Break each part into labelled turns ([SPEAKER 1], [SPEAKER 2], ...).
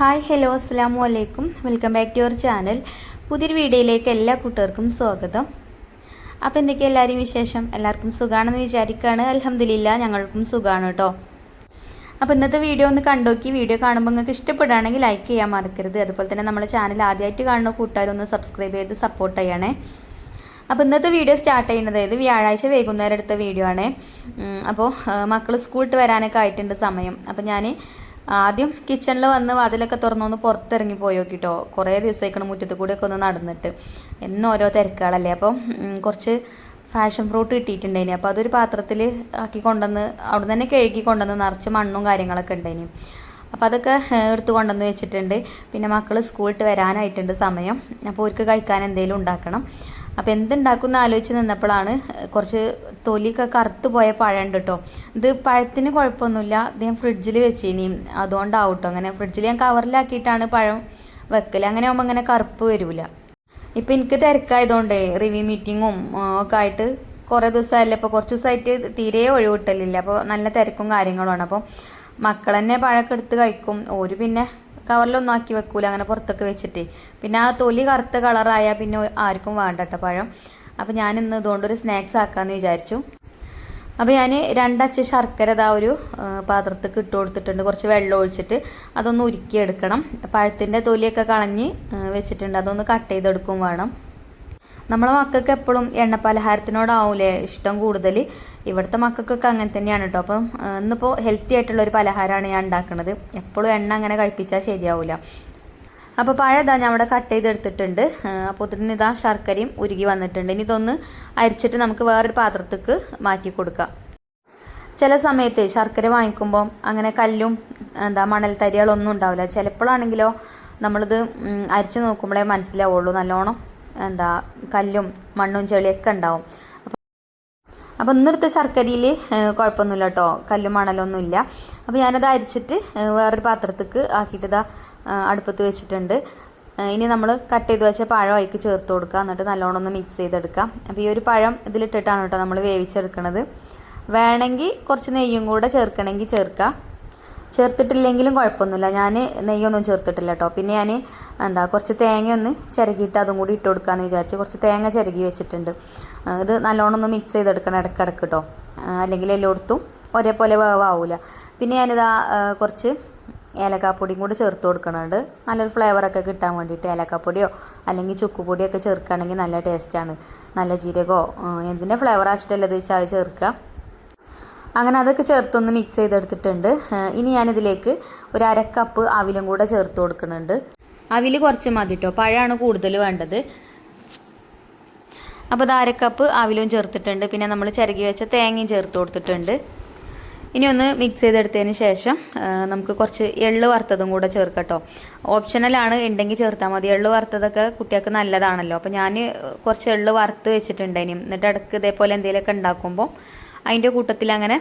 [SPEAKER 1] Hi hello അസ്സാം വലൈക്കും welcome back to your channel പുതിയൊരു വീഡിയോയിലേക്ക് എല്ലാ കൂട്ടുകാർക്കും സ്വാഗതം. അപ്പോൾ എന്തൊക്കെ എല്ലാവരും വിശേഷം? എല്ലാവർക്കും സുഖമാണെന്ന് വിചാരിക്കുകയാണ് അലഹമ്മദില്ല ഞങ്ങൾക്കും സുഖമാണ് കേട്ടോ. അപ്പോൾ ഇന്നത്തെ വീഡിയോ ഒന്ന് കണ്ടോക്കി വീഡിയോ കാണുമ്പോൾ നിങ്ങൾക്ക് ഇഷ്ടപ്പെടുകയാണെങ്കിൽ ലൈക്ക് ചെയ്യാൻ മറക്കരുത്. അതുപോലെ തന്നെ നമ്മുടെ ചാനൽ ആദ്യമായിട്ട് കാണുന്ന കൂട്ടുകാരൊന്ന് സബ്സ്ക്രൈബ് ചെയ്ത് സപ്പോർട്ട് ചെയ്യണേ. അപ്പോൾ ഇന്നത്തെ വീഡിയോ സ്റ്റാർട്ട് ചെയ്യുന്നത് ഇത് വ്യാഴാഴ്ച വൈകുന്നേരം എടുത്ത വീഡിയോ ആണ്. അപ്പോൾ മക്കൾ സ്കൂളിട്ട് വരാനൊക്കെ ആയിട്ടുണ്ട് സമയം. അപ്പോൾ ഞാൻ ആദ്യം കിച്ചണിൽ വന്ന് വാതിലൊക്കെ തുറന്നൊന്ന് പുറത്തിറങ്ങി പോയോ കേട്ടോ കുറേ ദിവസമായിക്കണം മുറ്റത്ത് കൂടെയൊക്കെ ഒന്ന് നടന്നിട്ട്. എന്നും ഓരോ തിരക്കുകളല്ലേ. അപ്പം കുറച്ച് ഫാഷൻ ഫ്രൂട്ട് കിട്ടിയിട്ടുണ്ടായിനി. അപ്പോൾ അതൊരു പാത്രത്തിൽ ആക്കി കൊണ്ടുവന്ന് അവിടെ തന്നെ കഴുകി കൊണ്ടുവന്ന് നിറച്ച് മണ്ണും കാര്യങ്ങളൊക്കെ ഉണ്ടായിനി. അപ്പോൾ അതൊക്കെ എടുത്ത് കൊണ്ടുവന്ന് വെച്ചിട്ടുണ്ട്. പിന്നെ മക്കൾ സ്കൂളിട്ട് വരാനായിട്ടുണ്ട് സമയം. അപ്പോൾ അവർക്ക് കഴിക്കാൻ എന്തെങ്കിലും ഉണ്ടാക്കണം. അപ്പോൾ എന്തുണ്ടാക്കും ആലോചിച്ച് നിന്നപ്പോഴാണ് കുറച്ച് തൊലിയൊക്കെ കറുത്ത് പോയ പഴം ഉണ്ട് കേട്ടോ ഇത് പഴത്തിന് കുഴപ്പമൊന്നുമില്ല. ഇത് ഞാൻ ഫ്രിഡ്ജിൽ വെച്ചിനി. അതുകൊണ്ടാവും കേട്ടോ അങ്ങനെ ഫ്രിഡ്ജിൽ ഞാൻ കവറിലാക്കിയിട്ടാണ് പഴം വെക്കൽ അങ്ങനെ ആകുമ്പോൾ അങ്ങനെ കറുപ്പ് വരില്ല ഇപ്പം എനിക്ക് തിരക്കായതുകൊണ്ട് റിവ്യൂ മീറ്റിങ്ങും ഒക്കെ ആയിട്ട് കുറേ ദിവസമായില്ല. ഇപ്പോൾ കുറച്ച് ദിവസമായിട്ട് തീരെ ഒഴിവിട്ടലില്ല അപ്പോൾ നല്ല തിരക്കും കാര്യങ്ങളുമാണ്. അപ്പോൾ മക്കൾ തന്നെ പഴമൊക്കെ എടുത്ത് കഴിക്കും. ഓര് പിന്നെ കവറിലൊന്നും ആക്കി വെക്കൂല അങ്ങനെ പുറത്തൊക്കെ വെച്ചിട്ട്. പിന്നെ ആ തൊലി കറുത്ത കളറായാൽ പിന്നെ ആർക്കും വേണ്ട പഴം. അപ്പോൾ ഞാൻ ഇന്ന് ഇതുകൊണ്ടൊരു സ്നാക്സ് ആക്കാമെന്ന് വിചാരിച്ചു. അപ്പോൾ ഞാൻ രണ്ടച്ച ശർക്കര ഇതാ ഒരു പാത്രത്തേക്ക് ഇട്ട് കൊടുത്തിട്ടുണ്ട്. കുറച്ച് വെള്ളം ഒഴിച്ചിട്ട് അതൊന്ന് ഉരുക്കിയെടുക്കണം. പഴത്തിന്റെ തൊലിയൊക്കെ കളഞ്ഞ് വെച്ചിട്ടുണ്ട്. അതൊന്ന് കട്ട് ചെയ്തെടുക്കും വേണം. നമ്മളെ മക്കൾക്ക് എപ്പോഴും എണ്ണ പലഹാരത്തിനോടാവൂലേ ഇഷ്ടം കൂടുതൽ. ഇവിടുത്തെ മക്കൾക്കൊക്കെ അങ്ങനെ തന്നെയാണ് കേട്ടോ അപ്പം ഇന്നിപ്പോൾ ഹെൽത്തി ആയിട്ടുള്ള ഒരു പലഹാരമാണ് ഞാൻ ഉണ്ടാക്കുന്നത് എപ്പോഴും എണ്ണ അങ്ങനെ കഴിപ്പിച്ചാൽ ശരിയാവില്ല അപ്പോൾ പഴയതാ ഞാൻ അവിടെ കട്ട് ചെയ്തെടുത്തിട്ടുണ്ട്. അപ്പോൾ ഇതിന് ഇതാ ശർക്കരയും ഉരുകി വന്നിട്ടുണ്ട്. ഇനി ഇതൊന്ന് അരിച്ചിട്ട് നമുക്ക് വേറൊരു പാത്രത്തേക്ക് മാറ്റി കൊടുക്കാം. ചില സമയത്ത് ശർക്കര വാങ്ങിക്കുമ്പോൾ അങ്ങനെ കല്ലും എന്താ മണൽ തരികളൊന്നും ഉണ്ടാവില്ല. ചിലപ്പോഴാണെങ്കിലോ നമ്മളിത് അരിച്ച് നോക്കുമ്പോഴേ മനസ്സിലാവുള്ളൂ. നല്ലോണം എന്താ കല്ലും മണ്ണും ചെളിയൊക്കെ ഉണ്ടാവും. അപ്പോൾ ഇന്നെടുത്ത ശർക്കരയിൽ കുഴപ്പമൊന്നുമില്ല കേട്ടോ. കല്ലും മണലൊന്നും ഇല്ല അപ്പോൾ ഞാനത് അരിച്ചിട്ട് വേറൊരു പാത്രത്തേക്ക് ആക്കിയിട്ട് ഇതാ അടുപ്പത്ത് വെച്ചിട്ടുണ്ട്. ഇനി നമ്മൾ കട്ട് ചെയ്ത് വെച്ച പഴം അതിക്ക് ചേർത്ത് കൊടുക്കുക. എന്നിട്ട് നല്ലോണം ഒന്ന് മിക്സ് ചെയ്തെടുക്കാം. അപ്പോൾ ഈ ഒരു പഴം ഇതിലിട്ടിട്ടാണ് കേട്ടോ നമ്മൾ വേവിച്ചെടുക്കണത്. വേണമെങ്കിൽ കുറച്ച് നെയ്യും കൂടെ ചേർക്കണമെങ്കിൽ ചേർക്കാം. ചേർത്തിട്ടില്ലെങ്കിലും കുഴപ്പമൊന്നുമില്ല. ഞാൻ നെയ്യൊന്നും ചേർത്തിട്ടില്ല കേട്ടോ പിന്നെ ഞാൻ എന്താ കുറച്ച് തേങ്ങ ഒന്ന് ചിരകിയിട്ട് അതും കൂടി ഇട്ട് കൊടുക്കാമെന്ന് വിചാരിച്ച്. കുറച്ച് തേങ്ങ ചിരകി വെച്ചിട്ടുണ്ട്. ഇത് നല്ലോണം ഒന്ന് മിക്സ് ചെയ്തെടുക്കണം ഇടയ്ക്കിടക്ക് കേട്ടോ അല്ലെങ്കിൽ എല്ലായിടത്തും ഒരേപോലെ വേവാവൂല. പിന്നെ ഞാനിതാ കുറച്ച് ഏലക്കാപ്പൊടിയും കൂടി ചേർത്ത് കൊടുക്കണുണ്ട്. നല്ലൊരു ഫ്ലേവറൊക്കെ കിട്ടാൻ വേണ്ടിയിട്ട് ഏലക്കാപ്പൊടിയോ അല്ലെങ്കിൽ ചുക്കുപൊടിയൊക്കെ ചേർക്കുകയാണെങ്കിൽ നല്ല ടേസ്റ്റാണ് നല്ല ജീരകമോ എന്തിന്റെ ഫ്ലേവർ ഇഷ്ടമല്ലത് വെച്ചാൽ അത് ചേർക്കുക. അങ്ങനെ അതൊക്കെ ചേർത്തൊന്ന് മിക്സ് ചെയ്തെടുത്തിട്ടുണ്ട്. ഇനി ഞാനിതിലേക്ക് ഒരു അരക്കപ്പ് കപ്പ് അവിലും കൂടെ ചേർത്ത് കൊടുക്കുന്നുണ്ട്. അവിൽ കുറച്ച് മതി കേട്ടോ പഴമാണ് കൂടുതൽ വേണ്ടത്. അപ്പോൾ അത് അരക്കപ്പ് കപ്പ് അവിലും ചേർത്തിട്ടുണ്ട്. പിന്നെ നമ്മൾ ചിരകി വെച്ച തേങ്ങയും ചേർത്ത് കൊടുത്തിട്ടുണ്ട്. ഇനി ഒന്ന് മിക്സ് ചെയ്തെടുത്തതിന് ശേഷം നമുക്ക് കുറച്ച് എള്ള് വറുത്തതും കൂടെ ചേർക്കട്ടോ ഓപ്ഷണലാണ് ഉണ്ടെങ്കിൽ ചേർത്താൽ മതി. എള്ള് വറുത്തതൊക്കെ കുട്ടികൾക്ക് നല്ലതാണല്ലോ. അപ്പോൾ ഞാൻ കുറച്ച് എള്ള് വറുത്ത് വെച്ചിട്ടുണ്ട് ഇനി. എന്നിട്ട് ഇടയ്ക്ക് ഇതേപോലെ എന്തെങ്കിലുമൊക്കെ ഉണ്ടാക്കുമ്പോൾ അതിന്റെ കൂട്ടത്തിൽ അങ്ങനെ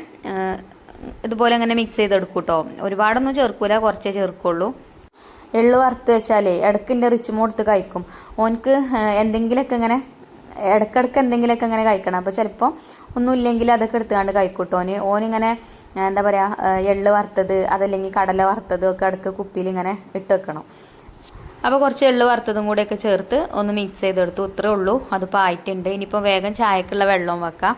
[SPEAKER 1] ഇതുപോലെ അങ്ങനെ മിക്സ് ചെയ്തെടുക്കും കേട്ടോ ഒരുപാടൊന്നും ചേർക്കൂല കുറച്ചേ ചേർക്കുള്ളൂ. എള്ള് വറുത്ത് വെച്ചാലേ ഇടക്കിന്റെ റിച്ച് മോടുത്ത് കഴിക്കും. ഓനക്ക് എന്തെങ്കിലുമൊക്കെ ഇങ്ങനെ ഇടയ്ക്കിടയ്ക്ക് എന്തെങ്കിലുമൊക്കെ ഇങ്ങനെ കഴിക്കണം. അപ്പോൾ ചിലപ്പോൾ ഒന്നും ഇല്ലെങ്കിൽ അതൊക്കെ എടുത്തുകൊണ്ട് കഴിക്കൂട്ടോ ഓന് ഓനിങ്ങനെ എന്താ പറയുക എള്ള് വറുത്തത് അതല്ലെങ്കിൽ കടല വറുത്തത് ഒക്കെ ഇടയ്ക്ക് കുപ്പിയിൽ ഇങ്ങനെ ഇട്ട് വെക്കണം. അപ്പോൾ കുറച്ച് എള്ള് വറുത്തതും കൂടെയൊക്കെ ചേർത്ത് ഒന്ന് മിക്സ് ചെയ്തെടുത്തു. ഇത്രേ ഉള്ളൂ. അതിപ്പോൾ ആയിട്ടുണ്ട്. ഇനിയിപ്പോൾ വേഗം ചായക്കുള്ള വെള്ളവും വെക്കാം.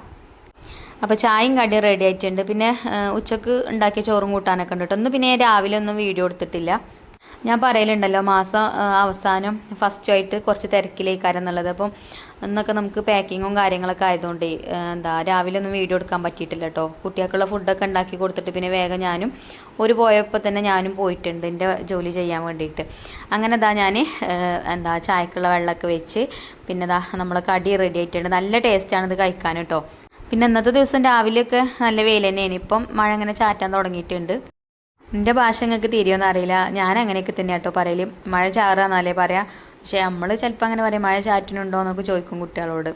[SPEAKER 1] അപ്പോൾ ചായയും കടി റെഡി ആയിട്ടുണ്ട്. പിന്നെ ഉച്ചയ്ക്ക് ഉണ്ടാക്കിയ ചോറും കൂട്ടാനൊക്കെ ഉണ്ട് കേട്ടോ. ഒന്ന് പിന്നെ രാവിലെ ഒന്നും വീഡിയോ എടുത്തിട്ടില്ല. ഞാൻ പറയലുണ്ടല്ലോ മാസം അവസാനം ഫസ്റ്റ് ആയിട്ട് കുറച്ച് തിരക്കിലേക്കാരം എന്നുള്ളത്. അപ്പം ഇന്നൊക്കെ നമുക്ക് പാക്കിങ്ങും കാര്യങ്ങളൊക്കെ ആയതുകൊണ്ട് എന്താ രാവിലെ ഒന്നും വീഡിയോ എടുക്കാൻ പറ്റിയിട്ടില്ല കേട്ടോ. കുട്ടികൾക്കുള്ള ഫുഡൊക്കെ ഉണ്ടാക്കി കൊടുത്തിട്ട് പിന്നെ വേഗം ഞാനും ഒരു പോയപ്പോൾ തന്നെ ഞാനും പോയിട്ടുണ്ട് എന്റെ ജോലി ചെയ്യാൻ വേണ്ടിയിട്ട്. അങ്ങനെ ഇതാ ഞാൻ എന്താ ചായക്കുള്ള വെള്ളമൊക്കെ വെച്ച് പിന്നെ ഇതാ നമ്മൾ കടി റെഡി ആയിട്ടുണ്ട്. നല്ല ടേസ്റ്റാണ് ഇത് കഴിക്കാൻ കേട്ടോ. പിന്നെ ഇന്നത്തെ ദിവസം രാവിലെയൊക്കെ നല്ല വെയിൽ തന്നെയാണ് ഇപ്പം മഴ അങ്ങനെ ചാറ്റാൻ തുടങ്ങിയിട്ടുണ്ട്. എന്റെ ഭാഷ നിങ്ങൾക്ക് എന്ന് അറിയില്ല. ഞാൻ അങ്ങനെയൊക്കെ തന്നെ കേട്ടോ പറയൽ. മഴ ചാറാന്നല്ലേ പറയാം. പക്ഷേ നമ്മൾ ചിലപ്പോൾ അങ്ങനെ പറയും മഴ ചാറ്റിനുണ്ടോ എന്നൊക്കെ ചോദിക്കും കുട്ടികളോട്.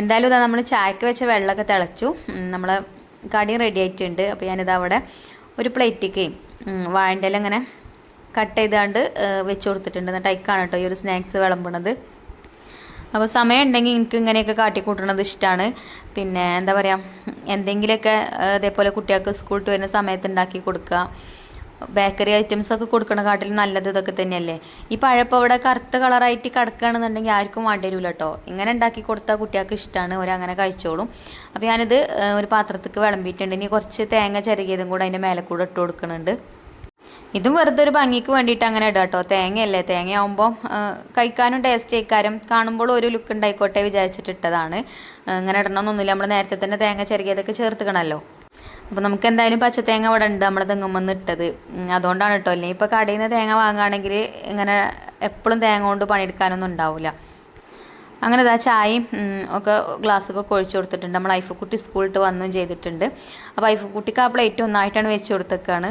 [SPEAKER 1] എന്തായാലും ഇതാ നമ്മൾ ചായക്ക് വെച്ച വെള്ളമൊക്കെ തിളച്ചു. നമ്മൾ കടിയും റെഡി ആയിട്ടുണ്ട്. അപ്പോൾ ഞാനിത് അവിടെ ഒരു പ്ലേറ്റിക്ക് വാഴന്റെ ഇങ്ങനെ കട്ട് ചെയ്താണ്ട് വെച്ച് കൊടുത്തിട്ടുണ്ട്. എന്നിട്ട് അയക്കാണ് കേട്ടോ ഈ ഒരു സ്നാക്സ് വിളമ്പണത്. അപ്പോൾ സമയം ഉണ്ടെങ്കിൽ എനിക്ക് ഇങ്ങനെയൊക്കെ കാട്ടിക്കൂട്ടണത് ഇഷ്ടമാണ് പിന്നെ എന്താ പറയുക എന്തെങ്കിലുമൊക്കെ ഇതേപോലെ കുട്ടികൾക്ക് സ്കൂളിൽ വരുന്ന സമയത്ത് ഉണ്ടാക്കി കൊടുക്കുക. ബേക്കറി ഐറ്റംസ് ഒക്കെ കൊടുക്കണ കാട്ടിലും നല്ലത് ഇതൊക്കെ തന്നെയല്ലേ? ഈ പഴപ്പം ഇവിടെ കറുത്ത കളറായിട്ട് കിടക്കുകയാണെന്നുണ്ടെങ്കിൽ ആർക്കും വേണ്ടി വരില്ല കേട്ടോ ഇങ്ങനെ ഉണ്ടാക്കി കൊടുത്താൽ കുട്ടികൾക്ക് ഇഷ്ടമാണ് അവരങ്ങനെ കഴിച്ചോളും. അപ്പോൾ ഞാനിത് ഒരു പാത്രത്തേക്ക് വിളമ്പിയിട്ടുണ്ട്. ഇനി കുറച്ച് തേങ്ങ ചിരകിയതും കൂടെ അതിന്റെ മേലെ കൂടെ ഇട്ട് കൊടുക്കുന്നുണ്ട്. ഇതും വെറുതെ ഒരു ഭംഗിക്ക് വേണ്ടിയിട്ട് അങ്ങനെ ഇടാം കേട്ടോ തേങ്ങയല്ലേ? തേങ്ങയാവുമ്പോൾ കഴിക്കാനും ടേസ്റ്റ് ആയിക്കാരം കാണുമ്പോൾ ഒരു ലുക്ക് ഉണ്ടായിക്കോട്ടെ വിചാരിച്ചിട്ട് ഇട്ടതാണ്. അങ്ങനെ ഇടണമെന്നൊന്നുമില്ല നമ്മൾ നേരത്തെ തന്നെ തേങ്ങ ചെറുകിയതൊക്കെ ചേർത്തുക്കണമല്ലോ അപ്പോൾ നമുക്ക് എന്തായാലും പച്ചത്തേങ്ങ ഇവിടെ ഉണ്ട്. നമ്മുടെ തെങ്ങുമെന്ന് ഇട്ടത്. അതുകൊണ്ടാണ് കേട്ടോ അല്ലെങ്കിൽ ഇപ്പോൾ കടയിൽ നിന്ന് തേങ്ങ വാങ്ങുകയാണെങ്കിൽ ഇങ്ങനെ എപ്പോഴും തേങ്ങ കൊണ്ട് പണിയെടുക്കാനൊന്നും ഉണ്ടാവില്ല അങ്ങനെ ഇതാ ചായയും ഒക്കെ ഗ്ലാസ്സൊക്കെ ഒഴിച്ചു കൊടുത്തിട്ടുണ്ട്. നമ്മൾ ഐഫക്കുട്ടി സ്കൂളിട്ട് വന്നും ചെയ്തിട്ടുണ്ട്. അപ്പോൾ ഐഫക്കുട്ടിക്ക് ആ പ്ലേറ്റ് ഒന്നായിട്ടാണ് വെച്ച് കൊടുത്തേക്കാണ്.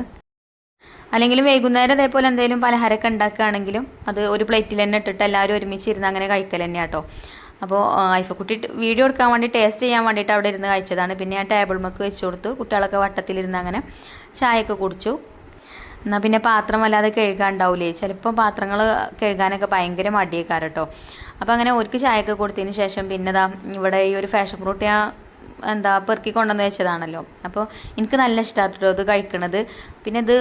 [SPEAKER 1] അല്ലെങ്കിൽ വൈകുന്നേരം അതേപോലെ എന്തെങ്കിലും പലഹാരമൊക്കെ ഉണ്ടാക്കുകയാണെങ്കിലും അത് ഒരു പ്ലേറ്റിൽ തന്നെ ഇട്ടിട്ട് എല്ലാവരും ഒരുമിച്ച് ഇരുന്ന് അങ്ങനെ കഴിക്കൽ തന്നെയാണ് കേട്ടോ അപ്പോൾ ഐഫക്കുട്ടി വീഡിയോ എടുക്കാൻ വേണ്ടി ടേസ്റ്റ് ചെയ്യാൻ വേണ്ടിയിട്ട് അവിടെ ഇരുന്ന് കഴിച്ചതാണ്. പിന്നെ ഞാൻ ടേബിൾ മക്ക് വെച്ച് കൊടുത്തു. കുട്ടികളൊക്കെ വട്ടത്തിലിരുന്ന് അങ്ങനെ ചായയൊക്കെ കുടിച്ചു. എന്നാൽ പിന്നെ പാത്രം വല്ലാതെ കഴുകാണ്ടാവില്ലേ ചിലപ്പോൾ പാത്രങ്ങൾ കഴുകാനൊക്കെ ഭയങ്കര മടിയേക്കാറ് കേട്ടോ അപ്പോൾ അങ്ങനെ ഒരുക്ക് ചായയൊക്കെ കൊടുത്തതിന് ശേഷം പിന്നെ ദാ ഇവിടെ ഈ ഒരു ഫാഷൻ ഫ്രൂട്ട് ഞാൻ എന്താ പെറുക്കി കൊണ്ടുവന്ന് വെച്ചതാണല്ലോ. അപ്പോൾ എനിക്ക് നല്ല ഇഷ്ടമാണ് ഇത് കഴിക്കണത്. പിന്നെ ഇത്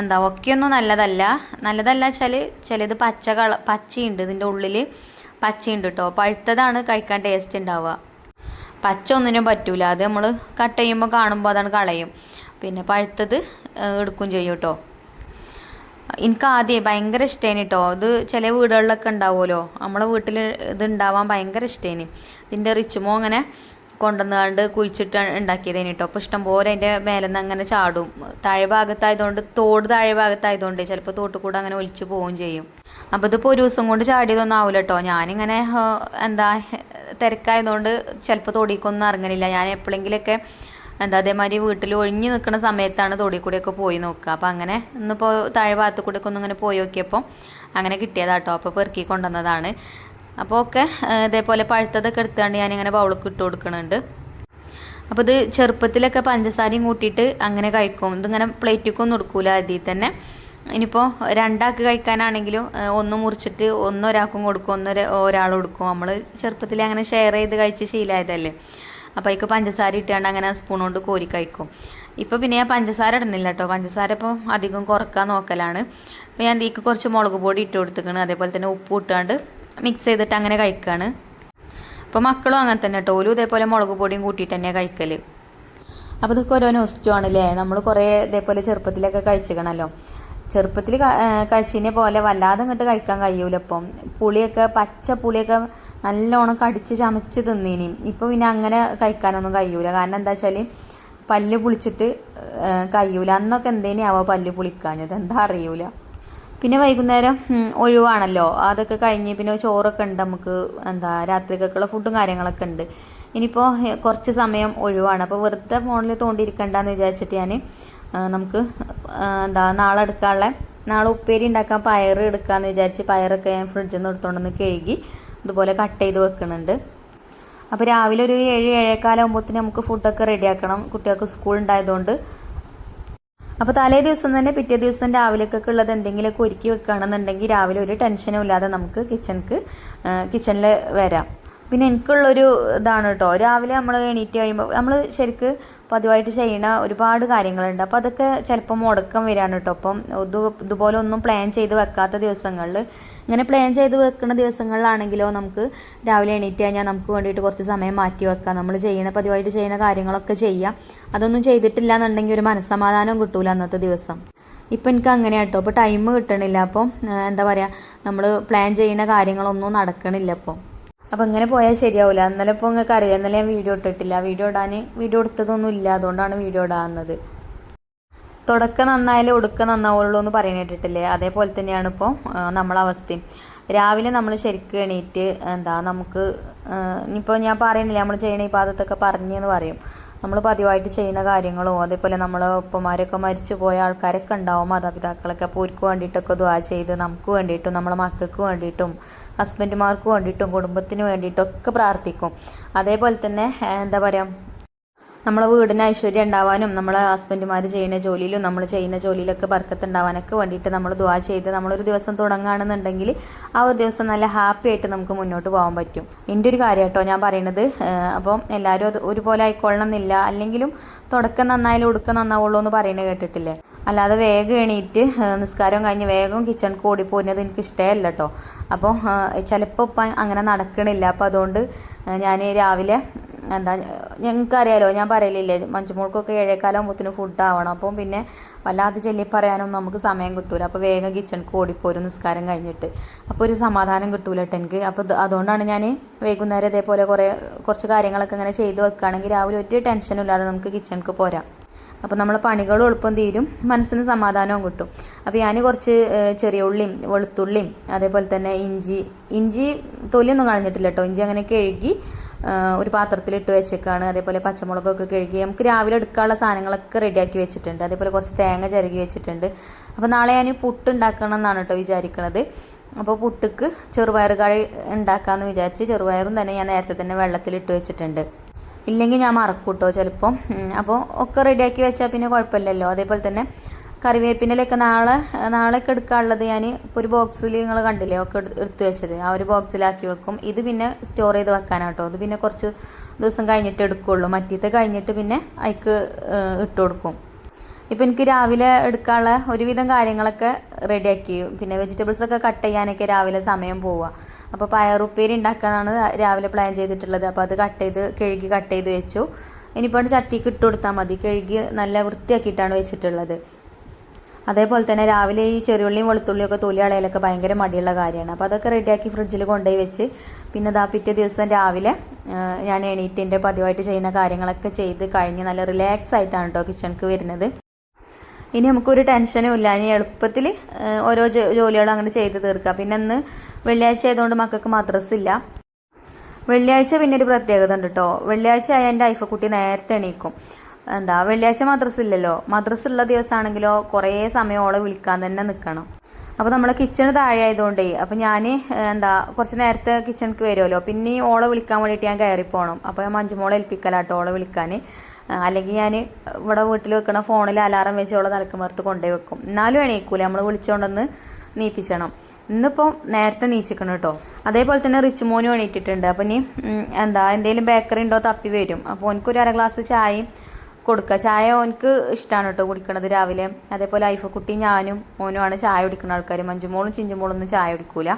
[SPEAKER 1] എന്താ ഒക്കെയൊന്നും നല്ലതല്ല. നല്ലതല്ല വെച്ചാൽ ചിലത് പച്ച കള പച്ചയുണ്ട് ഇതിന്റെ ഉള്ളിൽ പച്ചയുണ്ട് കേട്ടോ പഴുത്തതാണ് കഴിക്കാൻ ടേസ്റ്റ് ഉണ്ടാവുക പച്ച ഒന്നിനും പറ്റൂല. അത് നമ്മൾ കട്ട് ചെയ്യുമ്പോൾ കാണുമ്പോൾ അതാണ് കളയും. പിന്നെ പഴുത്തത് എടുക്കും ചെയ്യും കേട്ടോ എനിക്ക് ആദ്യം ഭയങ്കര ഇഷ്ടേന് കേട്ടോ ഇത് ചില വീടുകളിലൊക്കെ ഉണ്ടാവുമല്ലോ നമ്മളെ വീട്ടിൽ ഇത് ഉണ്ടാവാൻ ഭയങ്കര ഇഷ്ടേന് ഇതിന്റെ റിച്ചുമോ അങ്ങനെ കൊണ്ടുവന്നുകൊണ്ട് കുഴിച്ചിട്ട് ഉണ്ടാക്കിയതേന് കേട്ടോ അപ്പോൾ ഇഷ്ടംപോലെ അതിന്റെ മേലെ നിന്ന് അങ്ങനെ ചാടും. താഴെ ഭാഗത്തായതുകൊണ്ട് തോട് താഴെ ഭാഗത്തായതുകൊണ്ട് ചിലപ്പോൾ തോട്ട് കൂടെ അങ്ങനെ ഒലിച്ചു പോവുകയും ചെയ്യും. അപ്പോൾ ഇതിപ്പോൾ ഒരു ദിവസം കൊണ്ട് ചാടിയതൊന്നും ആവില്ല കേട്ടോ ഞാനിങ്ങനെ എന്താ തിരക്കായതുകൊണ്ട് ചിലപ്പോൾ തൊടിക്കൊന്നും ഇറങ്ങലില്ല. ഞാൻ എപ്പോഴെങ്കിലൊക്കെ എന്താ അതേമാതിരി വീട്ടിൽ ഒഴിഞ്ഞു നിൽക്കുന്ന സമയത്താണ് തൊടി കൂടെയൊക്കെ പോയി നോക്കുക. അപ്പോൾ അങ്ങനെ ഇന്നിപ്പോൾ താഴെ ഭാഗത്ത് കൂടെയൊക്കെ ഒന്ന് ഇങ്ങനെ പോയി നോക്കിയപ്പോൾ അങ്ങനെ കിട്ടിയതാട്ടോ അപ്പോൾ പെറുക്കി കൊണ്ടുവന്നതാണ്. അപ്പോൾ ഒക്കെ ഇതേപോലെ പഴുത്തതൊക്കെ എടുത്തുകൊണ്ട് ഞാനിങ്ങനെ ബൗളൊക്കെ ഇട്ട് കൊടുക്കുന്നുണ്ട് അപ്പോൾ ഇത് ചെറുപ്പത്തിലൊക്കെ പഞ്ചസാരയും കൂട്ടിയിട്ട് അങ്ങനെ കഴിക്കും. ഇതിങ്ങനെ പ്ലേറ്റിക്കൊന്നും എടുക്കൂല അതിൽ തന്നെ. ഇനിയിപ്പോൾ രണ്ടാൾക്ക് കഴിക്കാനാണെങ്കിലും ഒന്ന് മുറിച്ചിട്ട് ഒന്നൊരാൾക്കും കൊടുക്കും ഒന്ന് ഒരാൾ കൊടുക്കും. നമ്മൾ ചെറുപ്പത്തിൽ അങ്ങനെ ഷെയർ ചെയ്ത് കഴിച്ച് ശീലമായതല്ലേ അപ്പോൾ അതിക്ക് പഞ്ചസാര ഇട്ടുകൊണ്ട് അങ്ങനെ സ്പൂൺ കൊണ്ട് കോരി കഴിക്കും. ഇപ്പോൾ പിന്നെ ഞാൻ പഞ്ചസാര ഇടുന്നില്ല കേട്ടോ. പഞ്ചസാര ഇപ്പോൾ അധികം കുറയ്ക്കാൻ നോക്കലാണ്. അപ്പോൾ ഞാൻ ഇതിക്ക് കുറച്ച് മുളക് പൊടി ഇട്ട് കൊടുത്തിക്കണ് അതേപോലെ തന്നെ ഉപ്പ് ഇട്ടാണ്ട് മിക്സ് ചെയ്തിട്ട് അങ്ങനെ കഴിക്കുകയാണ് അപ്പോൾ മക്കളും അങ്ങനെ തന്നെ കേട്ടോ ഓലും ഇതേപോലെ മുളക് പൊടിയും കൂട്ടിയിട്ട് തന്നെയാണ് കഴിക്കൽ അപ്പോൾ ഇതൊക്കെ ഓരോ നൊസ്റ്റു ആണല്ലേ നമ്മൾ കുറേ ഇതേപോലെ ചെറുപ്പത്തിലൊക്കെ കഴിച്ചിക്കണല്ലോ. ചെറുപ്പത്തിൽ കഴിച്ചതിനെ പോലെ വല്ലാതെ ഇങ്ങോട്ട് കഴിക്കാൻ കഴിയൂല ഇപ്പം. പുളിയൊക്കെ പച്ച പുളിയൊക്കെ നല്ലോണം കടിച്ച് ചമച്ച് തിന്നീനി. ഇപ്പോൾ പിന്നെ അങ്ങനെ കഴിക്കാനൊന്നും കഴിയൂല. കാരണം എന്താ വെച്ചാൽ പല്ല് പുളിച്ചിട്ട് കഴിയൂല. അന്നൊക്കെ എന്തേനെയാവോ പല്ല് പുളിക്കാഞ്ഞത്? എന്താ അറിയൂല. പിന്നെ വൈകുന്നേരം ഒഴിവാണല്ലോ. അതൊക്കെ കഴിഞ്ഞ് പിന്നെ ചോറൊക്കെ ഉണ്ട് നമുക്ക് എന്താ രാത്രിക്കൊക്കെയുള്ള ഫുഡും കാര്യങ്ങളൊക്കെ ഉണ്ട്. ഇനിയിപ്പോൾ കുറച്ച് സമയം ഒഴിവാണ്. അപ്പോൾ വെറുതെ ഫോണിൽ തോണ്ടിയിരിക്കണ്ടെന്ന് വിചാരിച്ചിട്ട് ഞാൻ നമുക്ക് എന്താ നാളെ എടുക്കാനുള്ള നാളെ ഉപ്പേരി ഉണ്ടാക്കാൻ പയർ എടുക്കാമെന്ന് വിചാരിച്ച് പയറൊക്കെ ഞാൻ ഫ്രിഡ്ജിൽ നിന്ന് എടുത്തുകൊണ്ടൊന്ന് കഴുകി ഇതുപോലെ കട്ട് ചെയ്ത് വെക്കുന്നുണ്ട് അപ്പോൾ രാവിലെ ഒരു ഏഴ് ഏഴേക്കാലാകുമ്പോഴത്തേന് നമുക്ക് ഫുഡൊക്കെ റെഡിയാക്കണം കുട്ടികൾക്ക് സ്കൂൾ ഉണ്ടായതുകൊണ്ട് അപ്പോൾ തലേ ദിവസം തന്നെ പിറ്റേ ദിവസം രാവിലേക്കൊക്കെ ഉള്ളത് എന്തെങ്കിലുമൊക്കെ ഒരുക്കി വെക്കുകയാണെന്നുണ്ടെങ്കിൽ രാവിലെ ഒരു ടെൻഷനും ഇല്ലാതെ നമുക്ക് കിച്ചണിക്ക് കിച്ചണിൽ വരാം. പിന്നെ എനിക്കുള്ളൊരു ഇതാണ് കേട്ടോ. രാവിലെ നമ്മൾ എണീറ്റ് കഴിയുമ്പോൾ നമ്മൾ ശരിക്ക് പതിവായിട്ട് ചെയ്യുന്ന ഒരുപാട് കാര്യങ്ങളുണ്ട്. അപ്പോൾ അതൊക്കെ ചിലപ്പോൾ മുടക്കം വരാണ് കേട്ടോ അപ്പം ഇത് ഇതുപോലെ ഒന്നും പ്ലാൻ ചെയ്ത് വെക്കാത്ത ദിവസങ്ങളിൽ ഇങ്ങനെ പ്ലാൻ ചെയ്ത് വെക്കുന്ന ദിവസങ്ങളിലാണെങ്കിലോ നമുക്ക് രാവിലെ എണീറ്റ് കഴിഞ്ഞാൽ നമുക്ക് വേണ്ടിയിട്ട് കുറച്ച് സമയം മാറ്റി വെക്കാം. നമ്മൾ ചെയ്യണ പതിവായിട്ട് ചെയ്യുന്ന കാര്യങ്ങളൊക്കെ ചെയ്യാം. അതൊന്നും ചെയ്തിട്ടില്ല എന്നുണ്ടെങ്കിൽ ഒരു മനസ്സമാധാനം കിട്ടൂല അന്നത്തെ ദിവസം. ഇപ്പം എനിക്ക് അങ്ങനെ കേട്ടോ അപ്പോൾ ടൈം കിട്ടണില്ല. അപ്പം എന്താ പറയുക നമ്മൾ പ്ലാൻ ചെയ്യുന്ന കാര്യങ്ങളൊന്നും നടക്കണില്ല അപ്പോൾ അപ്പോൾ ഇങ്ങനെ പോയാൽ ശരിയാവില്ല ഇന്നലെ ഇപ്പോൾ നിങ്ങൾക്ക് അറിയാം. ഇന്നലെ ഞാൻ വീഡിയോ ഇട്ടിട്ടില്ല. വീഡിയോ ഇടാൻ വീഡിയോ എടുത്തതൊന്നും ഇല്ല. അതുകൊണ്ടാണ് വീഡിയോ ഇടാവുന്നത് തുടക്കം നന്നായാലും ഒടുക്കം നന്നാവുള്ളൂ എന്ന് പറയാൻ കേട്ടിട്ടില്ലേ? അതേപോലെ തന്നെയാണ് ഇപ്പോൾ നമ്മളെ അവസ്ഥയും. രാവിലെ നമ്മൾ ശരിക്കും എണീറ്റ് എന്താ നമുക്ക് ഇനിയിപ്പോൾ ഞാൻ പറയണില്ല? നമ്മൾ ചെയ്യണ ഈ പാദത്തൊക്കെ പറഞ്ഞെന്ന് പറയും. നമ്മൾ പതിവായിട്ട് ചെയ്യുന്ന കാര്യങ്ങളും അതേപോലെ നമ്മളെ ഒപ്പമാരൊക്കെ മരിച്ചു പോയ ആൾക്കാരൊക്കെ ഉണ്ടാവും മാതാപിതാക്കളൊക്കെ അപ്പോൾ അവർക്ക് വേണ്ടിയിട്ടൊക്കെ ദ്വാ ചെയ്ത് നമുക്ക് വേണ്ടിയിട്ടും നമ്മളെ മക്കൾക്ക് വേണ്ടിയിട്ടും ഹസ്ബൻഡുമാർക്ക് വേണ്ടിയിട്ടും കുടുംബത്തിന് വേണ്ടിയിട്ടും ഒക്കെ പ്രാർത്ഥിക്കും. അതേപോലെ തന്നെ എന്താ പറയുക നമ്മളെ വീടിന് ഐശ്വര്യം ഉണ്ടാവാനും നമ്മളെ ഹസ്ബൻഡുമാർ ചെയ്യുന്ന ജോലിയിലും നമ്മൾ ചെയ്യുന്ന ജോലിയിലൊക്കെ ബർക്കത്ത് ഉണ്ടാവാനൊക്കെ വേണ്ടിയിട്ട് നമ്മൾ ദുവാ ചെയ്ത് നമ്മളൊരു ദിവസം തുടങ്ങുകയാണെന്നുണ്ടെങ്കിൽ ആ ഒരു ദിവസം നല്ല ഹാപ്പി ആയിട്ട് നമുക്ക് മുന്നോട്ട് പോകാൻ പറ്റും. എന്റെ ഒരു കാര്യം കേട്ടോ ഞാൻ പറയണത്. അപ്പം എല്ലാവരും അത് ഒരുപോലെ ആയിക്കൊള്ളണം എന്നില്ല അല്ലെങ്കിലും തുടക്കം നന്നായാലും ഒടുക്കം നന്നാവുള്ളൂ എന്ന് പറയുന്നത് കേട്ടിട്ടില്ലേ? അല്ലാതെ വേഗം എണീറ്റ് നിസ്കാരം കഴിഞ്ഞ് വേഗം കിച്ചണിക്ക് ഓടിപ്പോരുന്നത് എനിക്ക് ഇഷ്ടമല്ല കേട്ടോ. അപ്പോൾ ചിലപ്പോൾ ഇപ്പം അങ്ങനെ നടക്കണില്ല. അപ്പോൾ അതുകൊണ്ട് ഞാൻ രാവിലെ എന്താ ഞങ്ങൾക്കറിയാലോ ഞാൻ പറയലില്ലേ മഞ്ചുമോൾക്കൊക്കെ ഏഴേക്കാലാകുമ്പോഴത്തേനും ഫുഡ് ആവണം. അപ്പം പിന്നെ വല്ലാതെ ചെല്ലി പറയാനൊന്നും നമുക്ക് സമയം കിട്ടൂല. അപ്പോൾ വേഗം കിച്ചണിക്ക് ഓടിപ്പോരും നിസ്കാരം കഴിഞ്ഞിട്ട്. അപ്പോൾ ഒരു സമാധാനം കിട്ടൂല കേട്ടോ എനിക്ക് അപ്പോൾ അതുകൊണ്ടാണ് ഞാൻ വൈകുന്നേരം ഇതേപോലെ കുറേ കുറച്ച് കാര്യങ്ങളൊക്കെ ഇങ്ങനെ ചെയ്ത് വെക്കുകയാണെങ്കിൽ രാവിലെ ഒരു ടെൻഷനും ഇല്ലാതെ നമുക്ക് കിച്ചണിക്ക് പോരാം. അപ്പോൾ നമ്മൾ പണികൾ എളുപ്പം തീരും മനസ്സിന് സമാധാനവും കിട്ടും. അപ്പോൾ ഞാൻ കുറച്ച് ചെറിയ ഉള്ളിയും വെളുത്തുള്ളിയും അതേപോലെ തന്നെ ഇഞ്ചി ഇഞ്ചി തൊലിയൊന്നും കളഞ്ഞിട്ടില്ല കേട്ടോ ഇഞ്ചി അങ്ങനെ കഴുകി ഒരു പാത്രത്തിലിട്ട് വെച്ചേക്കാണ്. അതേപോലെ പച്ചമുളകൊക്കെ കഴുകി നമുക്ക് രാവിലെ എടുക്കാനുള്ള സാധനങ്ങളൊക്കെ റെഡിയാക്കി വെച്ചിട്ടുണ്ട്. അതേപോലെ കുറച്ച് തേങ്ങ ചിരകി വെച്ചിട്ടുണ്ട്. അപ്പോൾ നാളെ ഞാൻ പുട്ട് ഉണ്ടാക്കണം എന്നാണ് കേട്ടോ വിചാരിക്കണത്. അപ്പോൾ പുട്ടുക്ക് ചെറുപയർ കറി ഉണ്ടാക്കാമെന്ന് വിചാരിച്ച് ചെറുപയറും തന്നെ ഞാൻ നേരത്തെ തന്നെ വെള്ളത്തിലിട്ട് വെച്ചിട്ടുണ്ട്. ഇല്ലെങ്കിൽ ഞാൻ മറക്കൂട്ടോ കേട്ടോ ചിലപ്പം. അപ്പോൾ ഒക്കെ റെഡിയാക്കി വെച്ചാൽ പിന്നെ കുഴപ്പമില്ലല്ലോ. അതേപോലെ തന്നെ കറിവേപ്പിന്റെലൊക്കെ നാളെ നാളെയൊക്കെ എടുക്കാനുള്ളത് ഞാൻ ഇപ്പോൾ ഒരു ബോക്സിൽ നിങ്ങൾ കണ്ടില്ലേ ഒക്കെ എടു- എടുത്ത് വെച്ചത്. ആ ഒരു ബോക്സിലാക്കി വെക്കും. ഇത് പിന്നെ സ്റ്റോർ ചെയ്ത് വെക്കാനാട്ടോ അത് പിന്നെ കുറച്ച് ദിവസം കഴിഞ്ഞിട്ട് എടുക്കുള്ളൂ. മറ്റേത് കഴിഞ്ഞിട്ട് പിന്നെ അതിക്ക് ഇട്ട് കൊടുക്കും. ഇപ്പം എനിക്ക് രാവിലെ എടുക്കാനുള്ള ഒരുവിധം കാര്യങ്ങളൊക്കെ റെഡിയാക്കി പിന്നെ വെജിറ്റബിൾസ് ഒക്കെ കട്ട് ചെയ്യാനൊക്കെ രാവിലെ സമയം പോവുക അപ്പോൾ പയറുപ്പേരി ഉണ്ടാക്കാനാണ് രാവിലെ പ്ലാൻ ചെയ്തിട്ടുള്ളത്. അപ്പോൾ അത് കട്ട് ചെയ്ത് കഴുകി കട്ട് ചെയ്ത് വെച്ചു. ഇനിയിപ്പോൾ ചട്ടിക്ക് ഇട്ട് കൊടുത്താൽ മതി. കഴുകി നല്ല വൃത്തിയാക്കിയിട്ടാണ് വെച്ചിട്ടുള്ളത്. അതേപോലെ തന്നെ രാവിലെ ഈ ചെറിയുള്ളിയും വെളുത്തുള്ളിയൊക്കെ ഒക്കെ തൊലി ഭയങ്കര മടിയുള്ള കാര്യമാണ്. അപ്പോൾ അതൊക്കെ റെഡിയാക്കി ഫ്രിഡ്ജിൽ കൊണ്ടുപോയി വെച്ച് പിന്നെ ദാ പിറ്റേ ദിവസം രാവിലെ ഞാൻ എണീറ്റിന്റെ പതിവായിട്ട് ചെയ്യുന്ന കാര്യങ്ങളൊക്കെ ചെയ്ത് കഴിഞ്ഞ് നല്ല റിലാക്സ് ആയിട്ടാണ് കേട്ടോ കിച്ചണിക്ക് വരുന്നത്. ഇനി നമുക്കൊരു ടെൻഷനും ഇല്ല. ഇനി എളുപ്പത്തിൽ ഓരോ ജോലികളും അങ്ങനെ ചെയ്ത് തീർക്കാം. പിന്നെ ഇന്ന് വെള്ളിയാഴ്ച ആയതുകൊണ്ട് മക്കൾക്ക് മദ്രസ് വെള്ളിയാഴ്ച പിന്നെ ഒരു പ്രത്യേകത ഉണ്ട് കേട്ടോ വെള്ളിയാഴ്ച ആയ എന്റെ ഐഫക്കുട്ടി നേരത്തെ എണീക്കും. എന്താ വെള്ളിയാഴ്ച മദ്രസ് ഇല്ലല്ലോ മദ്രസ് ഉള്ള ദിവസമാണെങ്കിലോ കുറേ സമയം ഓളെ വിളിക്കാൻ തന്നെ നിൽക്കണം അപ്പോൾ നമ്മളെ കിച്ചണ് താഴെ ആയതുകൊണ്ടേ അപ്പോൾ ഞാൻ എന്താ കുറച്ച് നേരത്തെ കിച്ചണിക്ക് വരുമല്ലോ പിന്നെ ഓളെ വിളിക്കാൻ വേണ്ടിയിട്ട് ഞാൻ കയറി പോകണം അപ്പോൾ ഞാൻ മഞ്ജുമോളെ ഏൽപ്പിക്കലാട്ടോ ഓളെ വിളിക്കാൻ അല്ലെങ്കിൽ ഞാൻ ഇവിടെ വീട്ടിൽ വെക്കണ ഫോണിൽ അലാറം വെച്ച് ഓളെ തലക്കുമർത്ത് കൊണ്ടുപോയി വെക്കും. എന്നാലും എണീക്കൂല. നമ്മൾ വിളിച്ചുകൊണ്ടൊന്ന് നീപ്പിച്ചണം. ഇന്നിപ്പോൾ നേരത്തെ നീച്ചിക്കണം കേട്ടോ അതേപോലെ തന്നെ റിച്ച് മോനും എണീറ്റിട്ടുണ്ട്. അപ്പം ഇനി എന്താ എന്തെങ്കിലും ബേക്കറി ഉണ്ടോ തപ്പി വരും. അപ്പോൾ എനിക്കൊരു അര ഗ്ലാസ് ചായയും കൊടുക്കുക ചായ ഓനക്ക് ഇഷ്ടമാണ് കേട്ടോ കുടിക്കണത് രാവിലെ. അതേപോലെ ഐഫ കുട്ടി ഞാനും ഓനുമാണ് ചായ കുടിക്കുന്ന ആൾക്കാർ മഞ്ചുമോളും ചിഞ്ചുമോളും ഒന്നും ചായ കുടിക്കൂല.